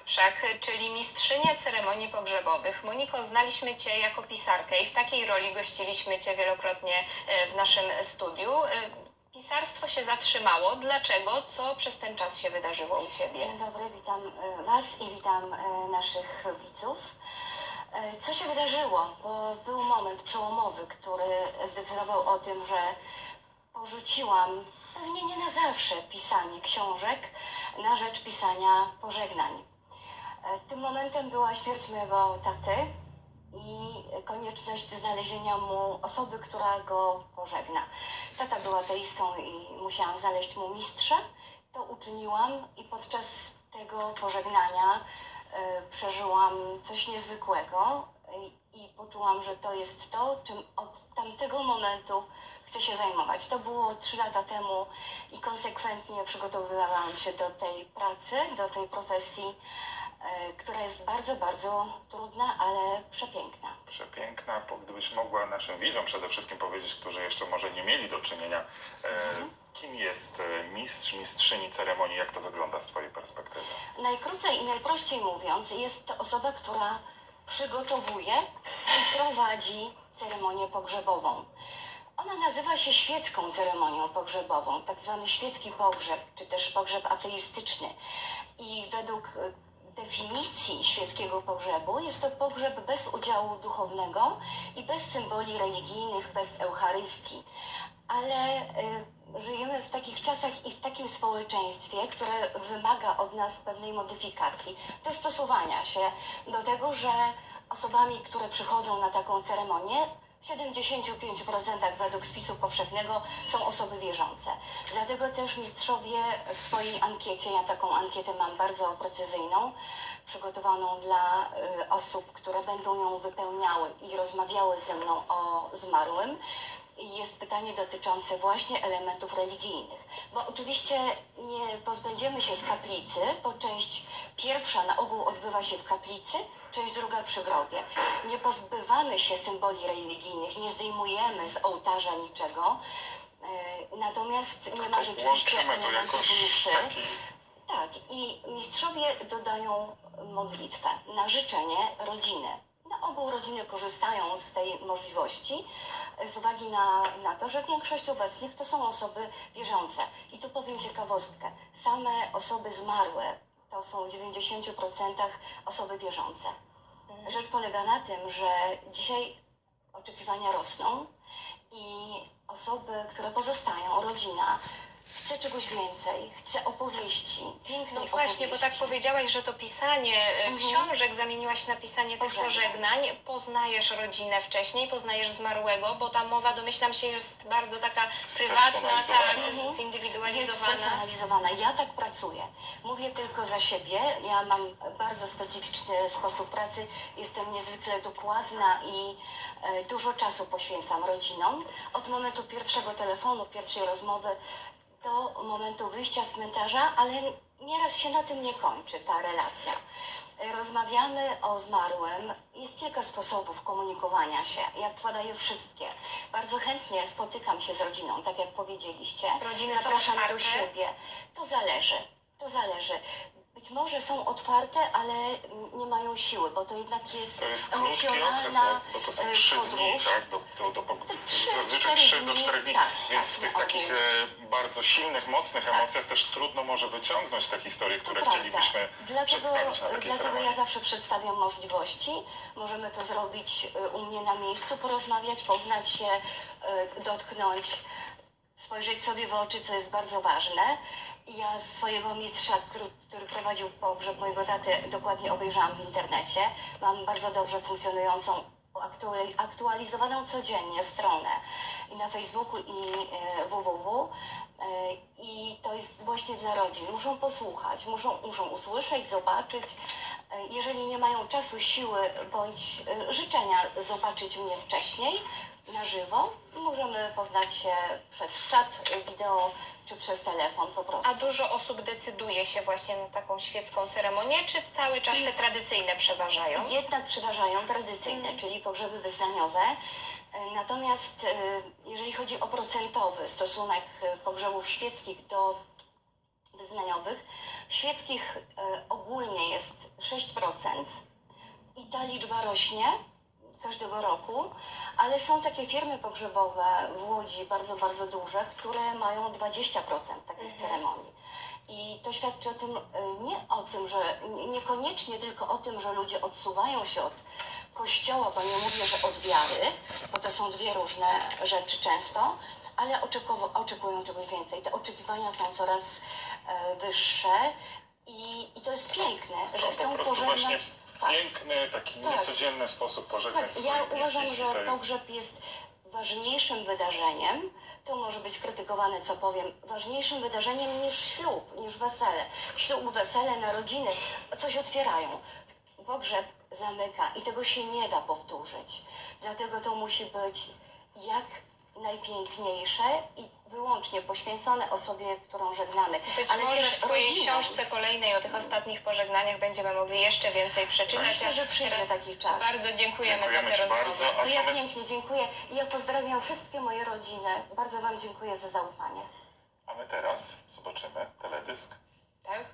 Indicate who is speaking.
Speaker 1: Sprzak, czyli mistrzynię ceremonii pogrzebowych. Moniko, znaliśmy Cię jako pisarkę i w takiej roli gościliśmy Cię wielokrotnie e, w naszym studiu. E, Pisarstwo się zatrzymało. Dlaczego? Co przez ten czas się wydarzyło u Ciebie?
Speaker 2: Dzień dobry, witam e, Was i witam naszych widzów. Co się wydarzyło? Bo był moment przełomowy, który zdecydował o tym, że porzuciłam pewnie nie na zawsze pisanie książek na rzecz pisania pożegnań. E, Tym momentem była śmierć mojego taty i konieczność znalezienia mu osoby, która go pożegna. Tata był ateistą i musiałam znaleźć mu mistrza. To uczyniłam i podczas tego pożegnania e, przeżyłam coś niezwykłego i, poczułam, że to jest to, czym od tamtego momentu chcę się zajmować. To było trzy lata temu i konsekwentnie przygotowywałam się do tej pracy, do tej profesji, która jest bardzo, bardzo trudna, ale przepiękna.
Speaker 3: Przepiękna, bo gdybyś mogła naszym widzom przede wszystkim powiedzieć, którzy jeszcze może nie mieli do czynienia, e, kim jest e, mistrz, mistrzyni ceremonii, jak to wygląda z Twojej perspektywy?
Speaker 2: Najkrócej i najprościej mówiąc, jest to osoba, która przygotowuje i prowadzi ceremonię pogrzebową. Ona nazywa się świecką ceremonią pogrzebową, tak zwany świecki pogrzeb, czy też pogrzeb ateistyczny. I według e, definicji świeckiego pogrzebu jest to pogrzeb bez udziału duchownego i bez symboli religijnych, bez Eucharystii. Ale y, żyjemy w takich czasach i w takim społeczeństwie, które wymaga od nas pewnej modyfikacji, dostosowania się do tego, że osobami, które przychodzą na taką ceremonię, 75% według spisu powszechnego są osoby wierzące. Dlatego też mistrzowie w swojej ankiecie, ja taką ankietę mam bardzo precyzyjną, przygotowaną dla y, osób, które będą ją wypełniały i rozmawiały ze mną o zmarłym, jest pytanie dotyczące właśnie elementów religijnych. Bo oczywiście nie pozbędziemy się z kaplicy, bo część pierwsza na ogół odbywa się w kaplicy, część druga przy grobie. Nie pozbywamy się symboli religijnych, nie zdejmujemy z ołtarza niczego. E, Natomiast nie ma rzeczywiście elementów mszy. Tak, i mistrzowie dodają modlitwę na życzenie rodziny. Ogół rodziny korzystają z tej możliwości z uwagi na, na to, że większość obecnych to są osoby wierzące. I tu powiem ciekawostkę. Same osoby zmarłe to są w 90% osoby wierzące. Rzecz polega na tym, że dzisiaj oczekiwania rosną i osoby, które pozostają, rodzina, chce czegoś więcej, chce opowieści, pięknej
Speaker 1: No właśnie, bo tak powiedziałaś, że to pisanie e,
Speaker 2: Mhm.
Speaker 1: książek zamieniłaś na pisanie tych
Speaker 2: Pożegnań.
Speaker 1: pożegnań. Poznajesz rodzinę wcześniej, poznajesz zmarłego, bo ta mowa, domyślam się, jest bardzo taka prywatna, tak,
Speaker 3: Spersonalizowana.
Speaker 2: Mhm. Jest
Speaker 1: zindywidualizowana.
Speaker 2: spersonalizowana. Ja tak pracuję. Mówię tylko za siebie. Ja mam bardzo specyficzny sposób pracy. Jestem niezwykle dokładna i e, dużo czasu poświęcam rodzinom. Od momentu pierwszego telefonu, pierwszej rozmowy do momentu wyjścia z cmentarza, ale nieraz się na tym nie kończy ta relacja. Rozmawiamy o zmarłym. Jest kilka sposobów komunikowania się. Ja podaję wszystkie. Bardzo chętnie spotykam się z rodziną, tak jak powiedzieliście.
Speaker 1: Rodziny
Speaker 2: Zapraszam do siebie. To zależy. To zależy. Być może są otwarte, ale nie mają siły, bo to jednak jest,
Speaker 3: To jest okres,
Speaker 2: emocjonalna
Speaker 3: bo, to są
Speaker 2: e,
Speaker 3: trzy dni,
Speaker 2: podróż.
Speaker 3: tak? Do, do, do,
Speaker 2: trzy,
Speaker 3: zazwyczaj
Speaker 2: cztery
Speaker 3: 3 do
Speaker 2: dni,
Speaker 3: 4 dni,
Speaker 2: tak,
Speaker 3: więc
Speaker 2: tak,
Speaker 3: w tych takich
Speaker 2: ogół.
Speaker 3: e, bardzo silnych, mocnych
Speaker 2: Tak.
Speaker 3: emocjach też trudno może wyciągnąć te historie,
Speaker 2: To
Speaker 3: które
Speaker 2: prawda.
Speaker 3: chcielibyśmy
Speaker 2: Dlatego,
Speaker 3: przedstawić na
Speaker 2: dlatego
Speaker 3: ceremonii.
Speaker 2: ja zawsze przedstawiam możliwości. Możemy to zrobić y, u mnie na miejscu, porozmawiać, poznać się, dotknąć, spojrzeć sobie w oczy, co jest bardzo ważne. Ja swojego mistrza, który- prowadził pogrzeb mojego taty, dokładnie obejrzałam w internecie. Mam bardzo dobrze funkcjonującą, aktuali- aktualizowaną codziennie stronę i na Facebooku i e, www. E, I to jest właśnie dla rodzin. Muszą posłuchać, muszą, muszą usłyszeć, zobaczyć. Jeżeli nie mają czasu, siły bądź e, życzenia zobaczyć mnie wcześniej na żywo, możemy poznać się przez czat wideo czy przez telefon po prostu.
Speaker 1: A dużo osób decyduje się właśnie na taką świecką ceremonię, czy cały czas te tradycyjne przeważają?
Speaker 2: Jednak przeważają tradycyjne, czyli pogrzeby wyznaniowe. Natomiast e, jeżeli chodzi o procentowy stosunek e, pogrzebów świeckich do wyznaniowych, świeckich e, ogólnie jest 6%. I ta liczba rośnie każdego roku, ale są takie firmy pogrzebowe w Łodzi, bardzo, bardzo duże, które mają 20% takich ceremonii. I to świadczy o tym, y, nie o tym, że nie- niekoniecznie tylko o tym, że ludzie odsuwają się od kościoła, bo nie mówię, że od wiary, bo to są dwie różne rzeczy często, ale oczekuwa- oczekują czegoś więcej. Te oczekiwania są coraz e, wyższe i, i to jest piękne, że
Speaker 3: po
Speaker 2: chcą
Speaker 3: prostu
Speaker 2: pożegnać. Tak.
Speaker 3: piękny, taki
Speaker 2: Tak.
Speaker 3: niecodzienny sposób pożegnać
Speaker 2: Tak, ja uważam, że
Speaker 3: jest...
Speaker 2: pogrzeb jest ważniejszym wydarzeniem. To może być krytykowane, co powiem, ważniejszym wydarzeniem niż ślub, niż wesele. Ślub, wesele, narodziny coś otwierają. Pogrzeb zamyka i tego się nie da powtórzyć. Dlatego to musi być jak najpiękniejsze i wyłącznie poświęcone osobie, którą żegnamy.
Speaker 1: Być
Speaker 2: Ale
Speaker 1: może
Speaker 2: też
Speaker 1: w Twojej
Speaker 2: rodzinom.
Speaker 1: książce kolejnej o tych ostatnich pożegnaniach będziemy mogli jeszcze więcej przeczytać.
Speaker 2: Myślę, że przyjdzie taki czas.
Speaker 1: Bardzo dziękujemy,
Speaker 3: Dziękujemy
Speaker 1: za tę rozmowę.
Speaker 2: To ja
Speaker 3: my-
Speaker 2: pięknie dziękuję i ja pozdrawiam wszystkie moje rodziny. Bardzo Wam dziękuję za zaufanie.
Speaker 3: A my teraz zobaczymy teledysk.
Speaker 1: Tak?